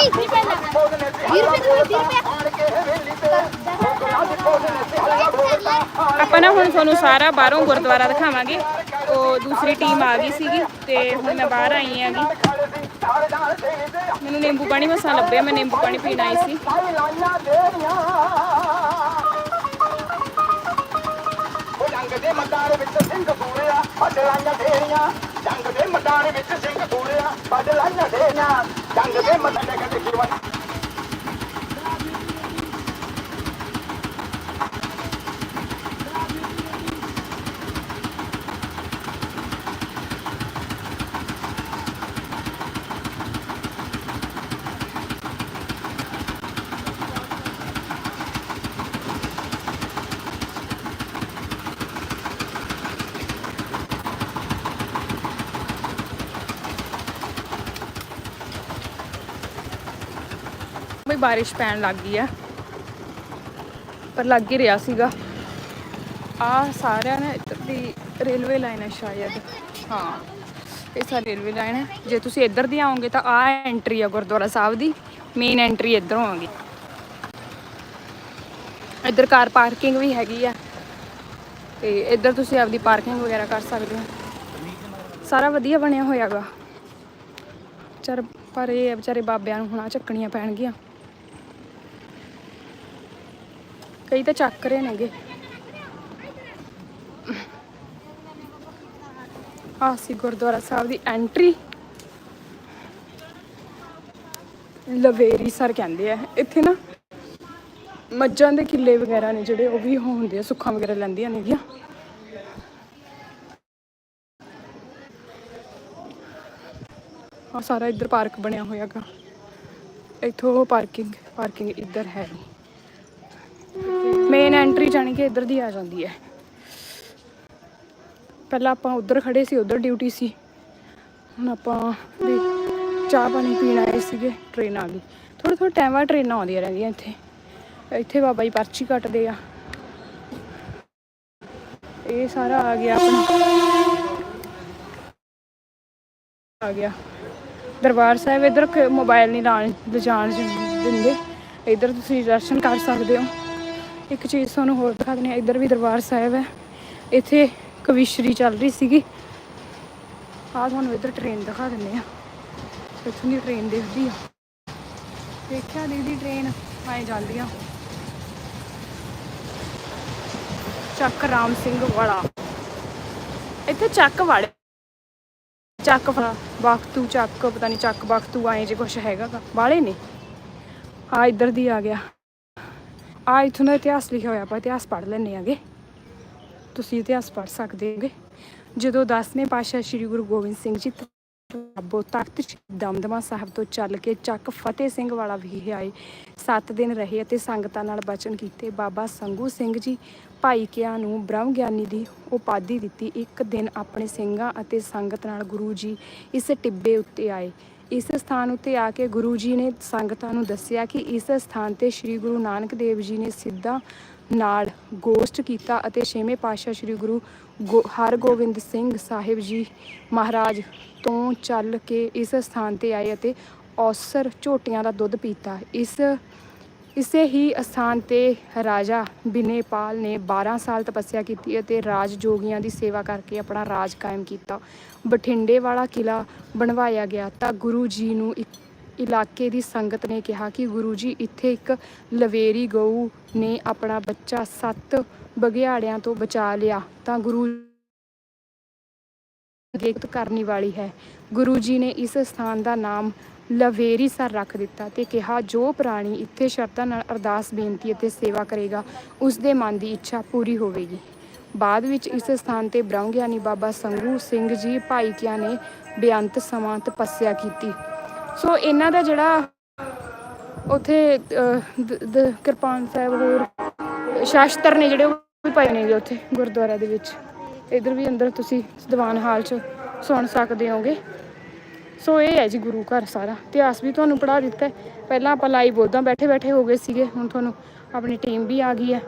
ਨਹੀਂ 20 ਰੁਪਏ 20 ਰੁਪਏ ਆਪਾਂ ਨਾ ਹੁਣ ਤੁਹਾਨੂੰ ਸਾਰਾ ਬਾਹਰੋਂ ਗੁਰਦੁਆਰਾ ਦਿਖਾਵਾਂਗੇ। ਉਹ ਦੂਸਰੀ ਟੀਮ ਆ ਗਈ ਸੀਗੀ ਤੇ ਹੁਣ ਮੈਂ ਬਾਹਰ ਆਈ ਆਂਗੀ ਮੈਨੂੰ ਨਿੰਬੂ ਪਾਣੀ ਮਸਾ ਲੱਭਿਆ, ਮੈਂ ਨਿੰਬੂ ਪਾਣੀ ਪੀਣ ਆਈ ਸੀ। ਦੇ ਮੈਦਾਨ ਵਿੱਚ ਸਿੰਘ ਸੂਰਿਆ ਬਦਲਾਈਆਂ ਢੇਰੀਆਂ। ਜੰਗ ਦੇ ਮੈਦਾਨ ਵਿੱਚ ਸਿੰਘ ਸੂਰਿਆ ਬਦਲਾਈਆਂ ਢੇਰੀਆਂ। ਜੰਗ ਦੇ ਮੈਦਾਨ ਬਾਰਿਸ਼ ਪੈਣ ਲੱਗ ਗਈ ਆ। ਪਰ ਲੱਗ ਹੀ ਰਿਹਾ ਸੀਗਾ। ਆ ਸਾਰਿਆਂ ਨੇ ਇੱਧਰ ਦੀ ਰੇਲਵੇ ਲਾਈਨ ਹੈ ਸ਼ਾਇਦ। ਹਾਂ, ਇਹ ਸਾਰੀ ਰੇਲਵੇ ਲਾਈਨ ਹੈ ਜੇ ਤੁਸੀਂ ਇੱਧਰ ਦੀ ਆਓਗੇ ਤਾਂ ਆ ਐਂਟਰੀ ਆ ਗੁਰਦੁਆਰਾ ਸਾਹਿਬ ਦੀ। ਮੇਨ ਐਂਟਰੀ ਇੱਧਰੋਂ ਆਉਂਗੀ ਇੱਧਰ ਕਾਰ ਪਾਰਕਿੰਗ ਵੀ ਹੈਗੀ ਆ। ਤੇ ਇੱਧਰ ਤੁਸੀਂ ਆਪਦੀ ਪਾਰਕਿੰਗ ਵਗੈਰਾ ਕਰ ਸਕਦੇ ਹੋ। ਸਾਰਾ ਵਧੀਆ ਬਣਿਆ ਹੋਇਆਗਾ। ਚਰ ਪਰ ਇਹ ਆ ਵਿਚਾਰੇ ਬਾਬਿਆਂ ਨੂੰ ਹੁਣ ਆਹ ਚੱਕਣੀਆਂ ਪੈਣਗੀਆਂ। ਕਈ ਤਾਂ ਚੱਕ ਰਹੇ ਨੇਗੇ। ਆਹ ਸੀ ਗੁਰਦੁਆਰਾ ਸਾਹਿਬ ਦੀ ਐਂਟਰੀ ਲਵੇਰੀ ਸਰ ਕਹਿੰਦੇ ਆ, ਇੱਥੇ ਨਾ ਮੱਝਾਂ ਦੇ ਕਿੱਲੇ ਵਗੈਰਾ ਨੇ ਜਿਹੜੇ, ਉਹ ਵੀ ਹੁੰਦੇ ਆ, ਸੁੱਖਾਂ ਵਗੈਰਾ ਲੈਂਦੀਆਂ ਨੇਗੀਆਂ। ਆ ਸਾਰਾ ਇੱਧਰ ਪਾਰਕ ਬਣਿਆ ਹੋਇਆਗਾ। ਇੱਥੋਂ ਪਾਰਕਿੰਗ ਪਾਰਕਿੰਗ ਇੱਧਰ ਹੈ ਮੇਨ ਐਂਟਰੀ ਜਾਣੀ ਕਿ ਇੱਧਰ ਦੀ ਆ ਜਾਂਦੀ ਹੈ। ਪਹਿਲਾਂ ਆਪਾਂ ਉੱਧਰ ਖੜੇ ਸੀ, ਉੱਧਰ ਡਿਊਟੀ ਸੀ। ਹੁਣ ਆਪਾਂ ਵੀ ਚਾਹ ਪਾਣੀ ਪੀਣ ਆਏ ਸੀਗੇ ਟ੍ਰੇਨ ਆ ਗਈ ਥੋੜਾ ਥੋੜਾ ਟਾਈਮ ਬਾਅਦ ਟ੍ਰੇਨਾਂ ਆਉਂਦੀਆਂ ਰਹਿੰਦੀਆਂ ਇੱਥੇ। ਇੱਥੇ ਬਾਬਾ ਜੀ ਪਰਚੀ ਕੱਟਦੇ ਆ। ਇਹ ਸਾਰਾ ਆ ਗਿਆ ਆਪਣਾ। ਆ ਗਿਆ। ਦਰਬਾਰ ਸਾਹਿਬ ਇਧਰ ਮੋਬਾਈਲ ਨਹੀਂ ਲਾਣ ਲਿਜਾਣ ਦਿੰਦੇ। ਇਧਰ ਤੁਸੀਂ ਦਰਸ਼ਨ ਕਰ ਸਕਦੇ ਹੋ। ਇੱਕ ਚੀਜ਼ ਤੁਹਾਨੂੰ ਹੋਰ ਦਿਖਾ ਦਿੰਦੇ ਆ ਇੱਧਰ ਵੀ ਦਰਬਾਰ ਸਾਹਿਬ ਹੈ। ਇੱਥੇ ਕਵਿਸ਼ਰੀ ਚੱਲ ਰਹੀ ਸੀਗੀ। ਆਹ ਤੁਹਾਨੂੰ ਇੱਧਰ ਟ੍ਰੇਨ ਦਿਖਾ ਦਿੰਦੇ ਆ ਇੱਥੋਂ ਦੀ ਟ੍ਰੇਨ ਦਿਖਦੀ ਆ ਦੇਖਿਆ ਦੀਦੀ ਟ੍ਰੇਨ ਆਏ ਜਾਂਦੀ ਆ ਚੱਕ ਰਾਮ ਸਿੰਘ ਵਾਲਾ। ਇੱਥੇ ਚੱਕ ਵਾਲੇ। ਚੱਕ ਬਖਤੂ ਚੱਕ, ਪਤਾ ਨਹੀਂ ਚੱਕ ਬਖਤੂ ਆਏ ਜੇ ਕੁਛ ਹੈਗਾ ਗਾ ਬਾਲੇ ਨੇ। ਆ ਇੱਧਰ ਦੀ ਆ ਗਿਆ। ਆ ਇਥੋਂ ਦਾ ਇਤਿਹਾਸ ਲਿਖਿਆ ਹੋਇਆ ਆਪਾਂ, ਇਤਿਹਾਸ ਪੜ੍ਹ ਲੈਣੇ ਆਗੇ। ਤੁਸੀਂ ਇਤਿਹਾਸ ਪੜ੍ਹ ਸਕਦੇ ਹੋਗੇ। ਜਦੋਂ 10ਵੇਂ ਪਾਤਸ਼ਾਹ ਸ੍ਰੀ ਗੁਰੂ ਗੋਬਿੰਦ ਸਿੰਘ ਜੀ ਅੱਬੋ ਤਖਤ ਦਮਦਮਾ ਸਾਹਿਬ ਤੋਂ ਚੱਲ ਕੇ ਚੱਕ ਫਤਿਹ ਸਿੰਘ ਵਾਲਾ ਵਿਖੇ ਆਏ 7 ਦਿਨ ਰਹੇ ਅਤੇ ਸੰਗਤਾਂ ਨਾਲ ਬਚਨ ਕੀਤੇ, ਬਾਬਾ ਸੰਗੂ ਸਿੰਘ ਜੀ ਭਾਈ ਕਿਆਂ ਨੂੰ ਬ੍ਰਹਮ ਗਿਆਨੀ ਦੀ ਉਪਾਧੀ ਦਿੱਤੀ। ਇੱਕ ਦਿਨ ਆਪਣੇ ਸਿੰਘਾਂ ਅਤੇ ਸੰਗਤ ਨਾਲ ਗੁਰੂ ਜੀ ਇਸ ਟਿੱਬੇ ਉੱਤੇ ਆਏ। ਇਸ ਸਥਾਨ ਉੱਤੇ ਆ ਕੇ ਗੁਰੂ ਜੀ ਨੇ ਸੰਗਤਾਂ ਨੂੰ ਦੱਸਿਆ ਕਿ ਇਸ ਸਥਾਨ ਤੇ ਸ੍ਰੀ ਗੁਰੂ ਨਾਨਕ ਦੇਵ ਜੀ ਨੇ ਸਿੱਧਾ ਨਾਲ ਗੋਸ਼ਟ ਕੀਤਾ ਅਤੇ ਛੇਵੇਂ ਪਾਤਸ਼ਾਹ ਸ੍ਰੀ ਗੁਰੂ ਗੋ- ਹਰਗੋਬਿੰਦ ਸਿੰਘ ਸਾਹਿਬ ਜੀ ਮਹਾਰਾਜ ਤੋਂ ਚੱਲ ਕੇ ਇਸ ਸਥਾਨ ਤੇ ਆਏ ਅਤੇ ਔਸਰ ਝੋਟੀਆਂ ਦਾ ਦੁੱਧ ਪੀਤਾ। ਇਸ ਇਸੇ ਹੀ ਅਸਥਾਨ ਤੇ ਰਾਜਾ ਬਿਨੇਪਾਲ ਨੇ 12 ਸਾਲ ਤਪੱਸਿਆ ਕੀਤੀ ਅਤੇ ਰਾਜ ਜੋਗੀਆਂ ਦੀ ਸੇਵਾ ਕਰਕੇ ਆਪਣਾ ਰਾਜ ਕਾਇਮ ਕੀਤਾ। ਬਠਿੰਡੇ ਵਾਲਾ ਕਿਲਾ ਬਣਵਾਇਆ ਗਿਆ ਤਾਂ ਗੁਰੂ ਜੀ ਨੂੰ ਇੱਕ ਇਲਾਕੇ ਦੀ ਸੰਗਤ ਨੇ ਕਿਹਾ ਕਿ ਗੁਰੂ ਜੀ, ਇੱਥੇ ਇੱਕ ਲਵੇਰੀ ਗਊ ਨੇ ਆਪਣਾ ਬੱਚਾ ਸੱਤ ਬਘਿਆੜਿਆਂ ਤੋਂ ਬਚਾ ਲਿਆ ਤਾਂ ਗੁਰੂ ਗੇਕਤ ਕਰਨੀ ਵਾਲੀ ਹੈ। ਗੁਰੂ ਜੀ ਨੇ ਇਸ ਸਥਾਨ ਦਾ ਨਾਮ ਲਵੇਰੀ ਸਰ ਰੱਖ ਦਿੱਤਾ ਤੇ ਕਿਹਾ, ਜੋ ਪ੍ਰਾਣੀ ਇੱਥੇ ਸ਼ਰਤਾਂ ਨਾਲ ਅਰਦਾਸ, ਬੇਨਤੀ ਅਤੇ ਸੇਵਾ ਕਰੇਗਾ, ਉਸ ਦੇ ਮਨ ਦੀ ਇੱਛਾ ਪੂਰੀ ਹੋਵੇਗੀ। ਬਾਅਦ ਵਿੱਚ ਇਸ ਸਥਾਨ ਤੇ ਬ੍ਰਹਮ ਗਿਆਨੀ ਬਾਬਾ ਸੰਗੂ ਸਿੰਘ ਜੀ ਭਾਈ ਕਿਆਂ ਨੇ ਬੇਅੰਤ ਸਮਾਂ ਤਪੱਸਿਆ ਕੀਤੀ। ਸੋ ਇਹਨਾਂ ਦਾ ਜਿਹੜਾ ਉਥੇ ਕਿਰਪਾਨ ਸਾਹਿਬ ਹੋਰ ਸ਼ਾਸਤਰ ਨੇ ਜਿਹੜੇ ਉਹ ਵੀ ਪਏ ਨੇਗੇ ਉੱਥੇ ਗੁਰਦੁਆਰਾ ਦੇ ਵਿੱਚ। ਇਧਰ ਵੀ ਅੰਦਰ ਤੁਸੀਂ ਦੀਵਾਨ ਹਾਲ 'ਚ ਸੁਣ ਸਕਦੇ ਹੋਗੇ। ਸੋ ਇਹ ਹੈ ਜੀ ਗੁਰੂ ਘਰ ਸਾਰਾ। ਇਤਿਹਾਸ ਵੀ ਤੁਹਾਨੂੰ ਪੜ੍ਹਾ ਦਿੱਤਾ ਪਹਿਲਾਂ ਆਪਾਂ ਲਾਈਵ ਉਦਾਂ ਬੈਠੇ ਬੈਠੇ ਹੋ ਗਏ ਸੀਗੇ। ਹੁਣ ਤੁਹਾਨੂੰ ਆਪਣੀ ਟੀਮ ਵੀ ਆ ਗਈ ਹੈ।